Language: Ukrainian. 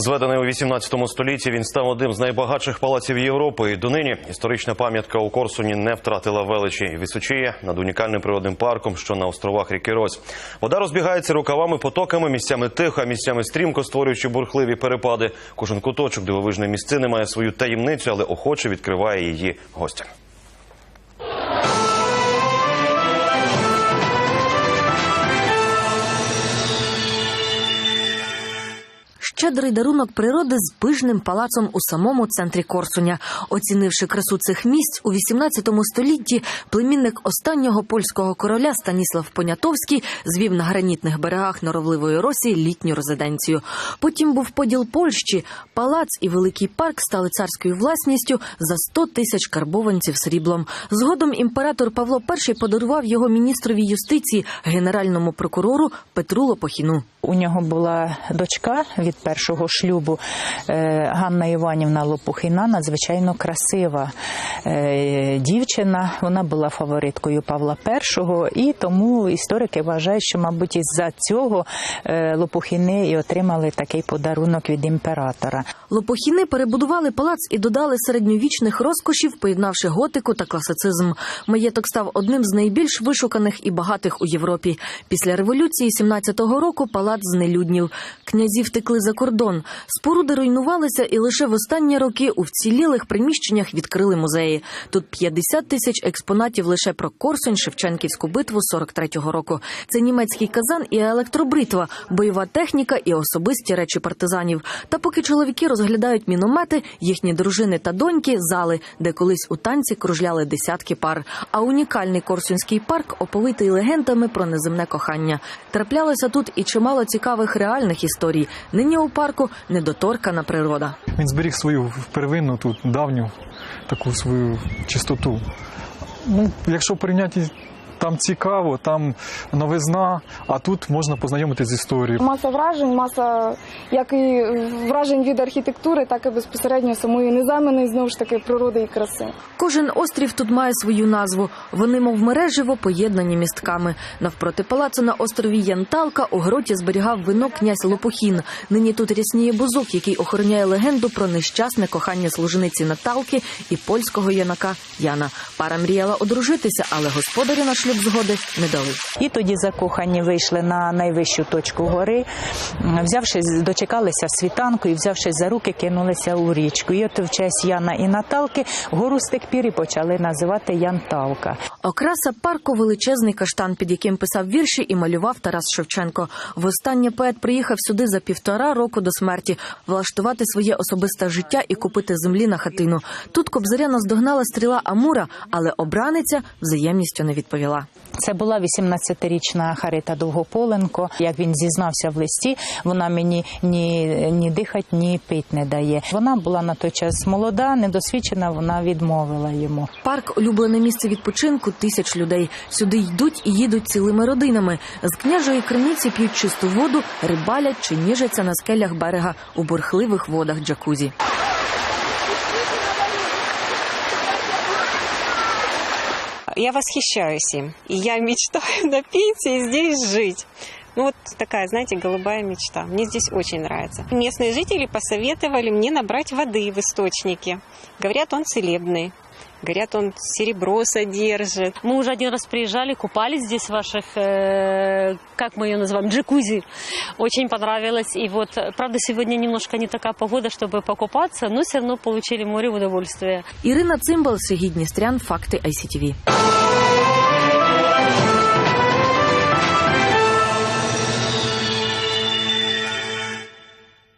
Зведений у 18 столітті, він став одним з найбагатших палаців Європи. І донині історична пам'ятка у Корсуні не втратила величі. Височіє над унікальним природним парком, що на островах ріки Рось. Вода розбігається рукавами, потоками, місцями тихо, місцями стрімко, створюючи бурхливі перепади. Кожен куточок дивовижної місцини має свою таємницю, але охоче відкриває її гостям. Щедрий дарунок природи з пижним палацом у самому центрі Корсуня. Оцінивши красу цих місць у 18 столітті, племінник останнього польського короля Станіслав Понятовський звів на гранітних берегах норовливої Росії літню резиденцію. Потім був поділ Польщі. Палац і великий парк стали царською власністю за 100 тисяч карбованців сріблом. Згодом імператор Павло І подарував його міністрові юстиції генеральному прокурору Петру Лопохіну. У нього була дочка від першого шлюбу е, Ганна Іванівна Лопухина, надзвичайно красива е, дівчина. Вона була фавориткою Павла І, і тому історики вважають, що, мабуть, із-за цього е, Лопухини і отримали такий подарунок від імператора. Лопохіни перебудували палац і додали середньовічних розкошів, поєднавши готику та класицизм. Маєток став одним з найбільш вишуканих і багатих у Європі. Після революції 17-го року палац знелюднів. Князі втекли за кордон. Споруди руйнувалися, і лише в останні роки у вцілілих приміщеннях відкрили музеї. Тут 50 тисяч експонатів лише про Корсунь, Шевченківську битву 43-го року. Це німецький казан і електробритва, бойова техніка і особисті речі партизанів. Та поки чоловіки розглядають міномети, їхні дружини та доньки зали, де колись у танці кружляли десятки пар. А унікальний Корсунський парк оповитий легендами про неземне кохання. Траплялося тут і чимало цікавих реальних історій. Нині парку недоторкана природа. Він зберіг свою первинну тут давню таку свою чистоту. Ну, якщо порівняти, там цікаво, там новизна, а тут можна познайомитися з історією. Маса вражень, маса як і вражень від архітектури, так і безпосередньо самої незайманої знову ж таки природи і краси. Кожен острів тут має свою назву. Вони, мов мереживо, поєднані містками. Навпроти палацу на острові Янталка у гроті зберігав вино князь Лопухін. Нині тут рясніє бузок, який охороняє легенду про нещасне кохання служениці Наталки і польського янака Яна. Пара мріяла одружитися, але господарі на шлюб згоди не дали. І тоді закохані вийшли на найвищу точку гори, взявшись, дочекалися світанку і, взявшись за руки, кинулися у річку. І от в честь Яна і Наталки гору з тих пір і почали називати Янталка. Окраса парку величезний каштан, під яким писав вірші і малював Тарас Шевченко. Востаннє поет приїхав сюди за півтора року до смерті, влаштувати своє особисте життя і купити землі на хатину. Тут Кобзаря наздогнала стріла Амура, але обраниця взаємністю не відповіла. Це була 18-річна Харита Довгополенко. Як він зізнався в листі, вона мені ні, ні дихать, ні пить не дає. Вона була на той час молода, недосвідчена. Вона відмовила йому. Парк улюблене місце відпочинку тисяч людей. Сюди йдуть і їдуть цілими родинами. З княжої криниці п'ють чисту воду, рибалять чи ніжаться на скелях берега у бурхливих водах джакузі. Я восхищаюсь им. И я мечтаю напиться и здесь жить. Ну вот такая, знаете, голубая мечта. Мне здесь очень нравится. Местные жители посоветовали мне набрать воды в источнике. Говорят, он целебный. Говорят, он серебро содержит. Мы уже один раз приезжали, купались здесь в ваших, э, как мы ее называем, джакузи. Очень понравилось. И вот, правда, сегодня немножко не такая погода, чтобы покупаться, но все равно получили море удовольствия. Ірина Цимбал, Сергій Дністрян, Факти ICTV.